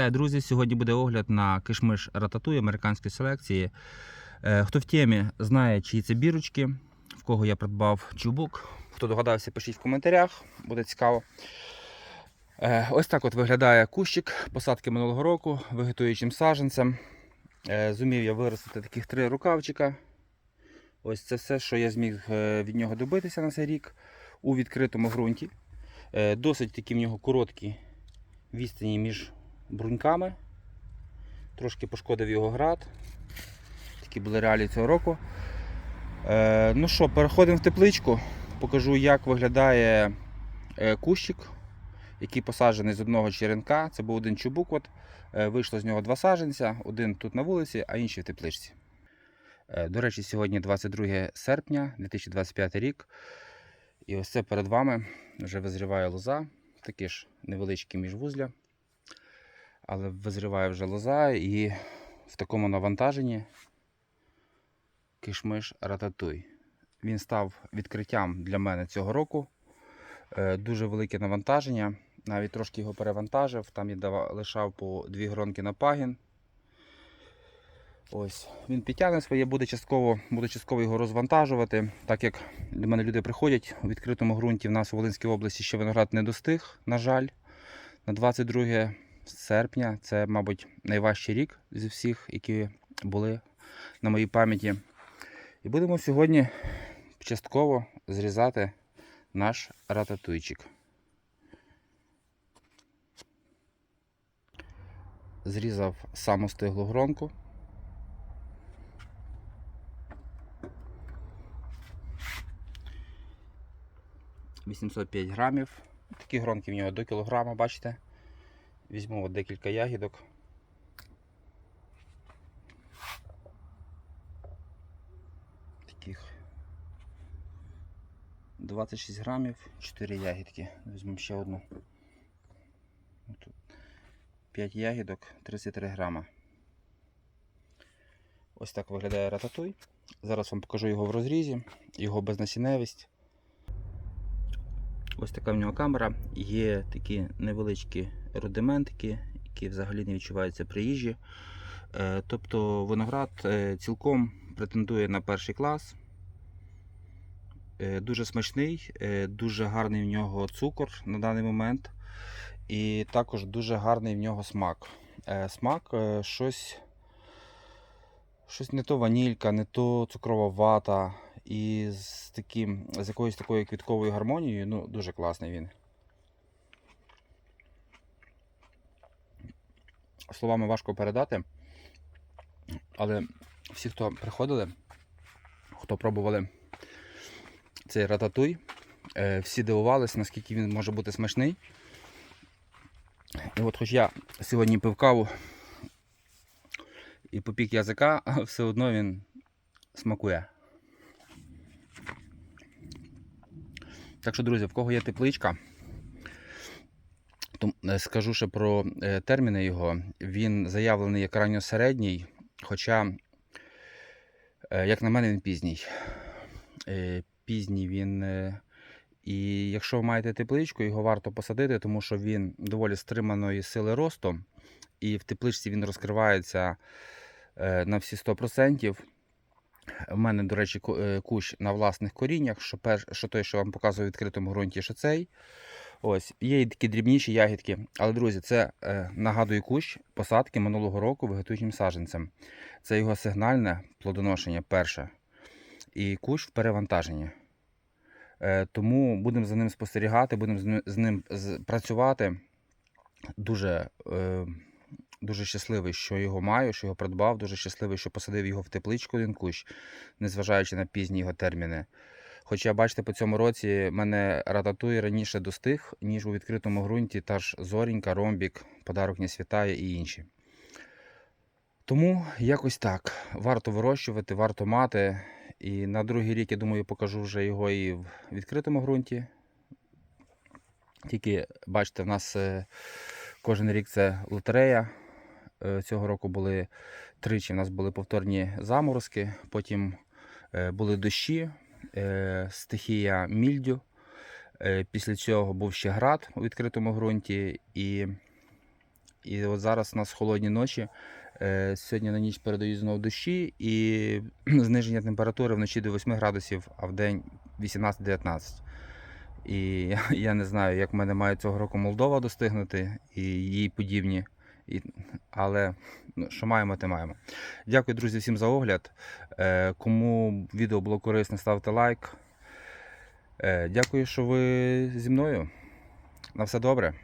Е, Друзі, сьогодні буде огляд на кишмиш рататуй американської селекції. Е, Хто в темі знає, чиї це бірочки, в кого я придбав чубук. Хто догадався, пишіть в коментарях, буде цікаво. Е, Ось так от виглядає кущик посадки минулого року вегетуючим саджанцем. Е, Зумів я виростити таких три рукавчика. Ось це все, що я зміг від нього добитися на цей рік у відкритому ґрунті. Досить такі в нього короткі відстані між бруньками. Трошки пошкодив його град. Такі були реалії цього року. Е, ну що, переходимо в тепличку. Покажу, як виглядає е, кущик, який посаджений з одного черенка. Це був один чубук. От. Е, вийшло з нього два саджанця, один тут на вулиці, а інший в тепличці. Е, до речі, сьогодні 22 серпня 2025 рік. І ось це перед вами вже визріває лоза, такі ж невеличкі міжвузля але визріває вже лоза і в такому навантаженні кишмиш рататуй. Він став відкриттям для мене цього року. Е, Дуже велике навантаження. Навіть трошки його перевантажив. Там я лишав по дві гронки на пагін. Ось, він підтягне своє, буде частково, буду частково його розвантажувати. Так як до мене люди приходять у відкритому ґрунті, в нас у Волинській області ще виноград не достиг, на жаль, на 22 серпня. Це, мабуть, найважчий рік зі всіх, які були на моїй пам'яті. І будемо сьогодні частково зрізати наш рататуйчик. Зрізав саму стиглу гронку. «805 грамів. Такі гронки в нього до кілограма, бачите? Візьму от декілька ягідок. Таких 26 грамів, 4 ягідки. Візьмемо ще одну. Тут 5 ягідок, 33 грама. Ось так виглядає рататуй. Зараз вам покажу його в розрізі, його безнасінневість. Ось така в нього камера. Є такі невеличкі рудиментики, які взагалі не відчуваються при їжі. Е, Тобто виноград е, цілком претендує на перший клас. Е, Дуже смачний, дуже гарний в нього цукор на даний момент. І також дуже гарний в нього смак. Смак щось, щось не то ванілька, не то цукрова вата. І з, таким, з якоюсь такою квітковою гармонією, ну, дуже класний він. Словами важко передати. Але всі, хто приходили, хто пробували цей рататуй, е, всі дивувалися, наскільки він може бути смачний. І от хоч я сьогодні пив каву і попік язика, все одно він смакує. Так що, друзі, в кого є тепличка, скажу ще про е, терміни його. Він заявлений як ранньосередній, хоча, е, як на мене, він пізній. Е, Пізній він. е, І якщо ви маєте тепличку, його варто посадити, тому що він доволі стриманої сили росту, і в тепличці він розкривається е, на всі 100%. У мене, до речі, е, кущ на власних коріннях, що той, що вам показую в відкритому ґрунті, що цей. Ось, є і такі дрібніші ягідки. Але, друзі, це е, нагадую кущ посадки минулого року вегетуючим саджанцем. Це його сигнальне плодоношення перше. І кущ в перевантаженні. Е, тому будемо за ним спостерігати, будемо з ним, працювати. Дуже, е, дуже щасливий, що його маю, що його придбав. Дуже щасливий, що посадив його в тепличку один кущ, незважаючи на пізні його терміни. Хоча, бачите, по цьому році мене рататує раніше достиг, ніж у відкритому ґрунті та ж Зорінька, Ромбік, Подарок не святає і інші. Тому якось так. Варто вирощувати, варто мати. І на другий рік, я думаю, покажу вже його і в відкритому ґрунті. Тільки, бачите, в нас е, кожен рік це лотерея. Е, Цього року були тричі. У нас були повторні заморозки, потім е, були дощі, стихія мільдю. Е, Після цього був ще град у відкритому ґрунті, і, І от зараз у нас холодні ночі. Е, Сьогодні на ніч передають знову дощі і зниження температури вночі до 8 градусів, а в день 18-19. І я, не знаю, як в мене має цього року Молдова достигнути і їй подібні. І, але ну, що маємо, те маємо. Дякую, друзі, всім за огляд. Е, кому відео було корисне, ставте лайк. Е, дякую, що ви зі мною. На все добре.